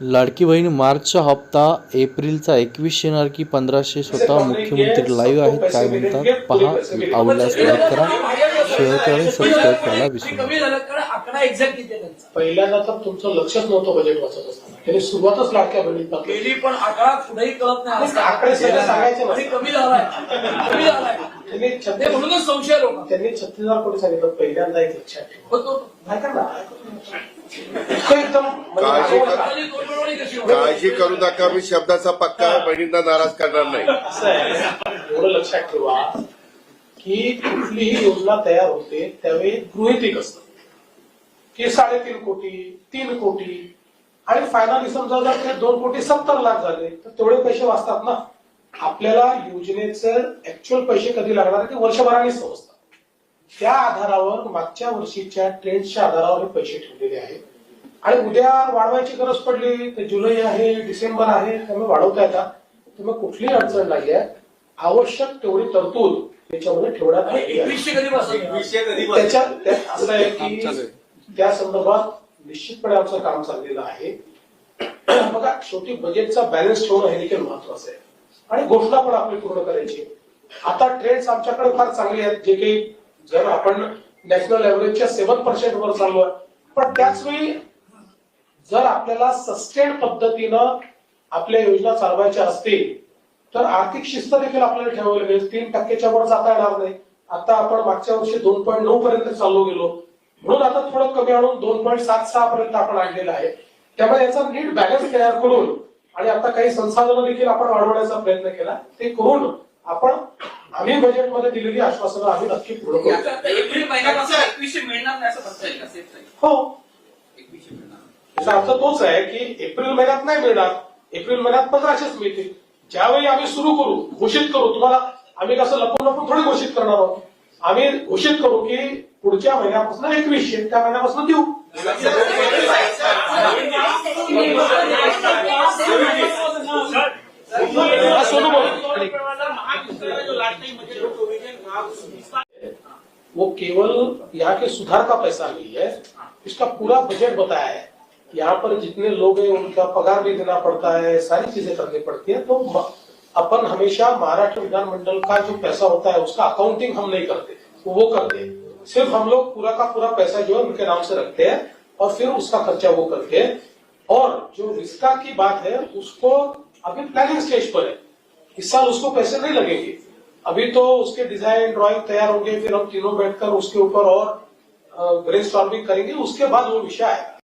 लाडकी बहीण मार्चचा हप्ता एप्रिलचा एकवीस येणार की पंधराशे स्वतः मुख्यमंत्री लाईव्ह आहेत. काय म्हणतात? पहा आवडल्यास लाईक करा. शेअर करा आणि सबस्क्राईब करायला विसरू नका. कमी झालं कारण आकडा एक्झॅक्ट किती आहे त्यांचा पहिल्यांदा तर तुमचं लक्षच नव्हतं बजेट वाचत असताना. त्यांनी सुरुवातच लाडक्या बहिणीत केली केली पण आकडा पुढेही कळत नाही. आकडे सांगायचे. कमी झालाय? कमी झालाय. त्यांनी ते छत्तीस म्हणूनच संशय लोक त्यांनी छत्तीस हजार कोटी सांगितलं पहिल्यांदा एक लक्षात ठेवा. इतकं एकदम म्हणजे काळजी मागवलं करा. का? काळजी नका मी शब्दाचा पक्का आहे, बहिणींना नाराज करणार नाही. असं आहे. एवढं लक्षात ठेवा की कुठलीही योजना तयार होते त्यावेळी गृहितिक असतं. की साडेतीन कोटी तीन कोटी आणि फायनली समजा जर ते दोन कोटी सत्तर लाख झाले तर तेवढे पैसे वाचतात ना. आपल्याला योजनेचं ऍक्च्युअल पैसे कधी लागणार ते वर्षभराने समजतात त्या आधारावर मागच्या वर्षीच्या ट्रेंडच्या आधारावर हे पैसे ठेवलेले आहेत. आणि उद्या वाढवायची गरज पडली तर जुलै आहे डिसेंबर आहे त्यामुळे वाढवता येतात त्यामुळे कुठलीही अडचण नाही आहे आवश्यक तेवढी तरतूद त्याच्यामध्ये ठेवण्यात आली असं आहे की त्या संदर्भात निश्चितपणे आमचं काम चाललेलं आहे. बघा शेवटी बजेटचा बॅलन्स ठेवणं हे देखील महत्वाचं आहे. आणि घोषणा पण आपली पूर्ण करायची आता ट्रेंड्स आमच्याकडे फार चांगले आहेत. जे काही जर आपण नॅशनल एव्हरेजच्या सेवन पर्सेंट वर चाललोय आहे पण त्याच वेळी जर आपल्याला सस्टेन पद्धतीनं आपल्या योजना चालवायच्या असतील तर आर्थिक शिस्त देखील आपल्याला ठेवावी लागेल तीन टक्केच्या वर जाता येणार नाही. आता आपण मागच्या वर्षी दोन पॉईंट नऊ पर्यंत चाललो गेलो. म्हणून आता थोडं कमी आणून दोन पॉईंट सात सहा पर्यंत आपण आणलेलं आहे. त्यामुळे याचा नीट बॅलन्स तयार करून आणि आता काही संसाधनं देखील आपण वाढवण्याचा प्रयत्न केला ते करून आपण आम्ही बजेटमध्ये दिलेली आश्वासनं आम्ही नक्की पूर्ण करू. एप्रिल महिन्यापासून एकवीसशे मिळणार नाही असं म्हणता येईल हो. एकवीसशे मिळणार. याचा अर्थ तोच आहे की एप्रिल महिन्यात नाही मिळणार. एप्रिल महिन्यात पंधराशेच मिळतील. ज्यावेळी आम्ही सुरू करू घोषित करू तुम्हाला आम्ही कसं लपून लपून थोडी घोषित करणार आहोत. आम्ही घोषित करू की पुढच्या महिन्यापासून एकवीसशे त्या महिन्यापासून देऊ. वो केवल यहाँ के सुधार का पैसा नहीं है, इसका पूरा बजट बताया है। यहाँ पर जितने लोग हैं, उनका पगार भी देना पड़ता है, सारी चीज़ें करनी पड़ती है। तो अपन हमेशा महाराष्ट्र विधानमंडल का जो पैसा होता है, उसका अकाउंटिंग हम नहीं करते, वो करते सिर्फ़ हम लोग पूरा का पूरा पैसा जो है, उनके नाम से रखते हैं और फिर उसका खर्चा वो करते हैं। और जो रिस्का की बात है, उसको अभी प्लानिंग स्टेज पर है। इस साल उसको पैसे नहीं लगेंगे। अभी तो उसके डिजाइन ड्राइंग तैयार हो गए फिर हम तीनों बैठकर उसके ऊपर और ब्रेन करेंगे। उसके बाद वो विषय आएगा।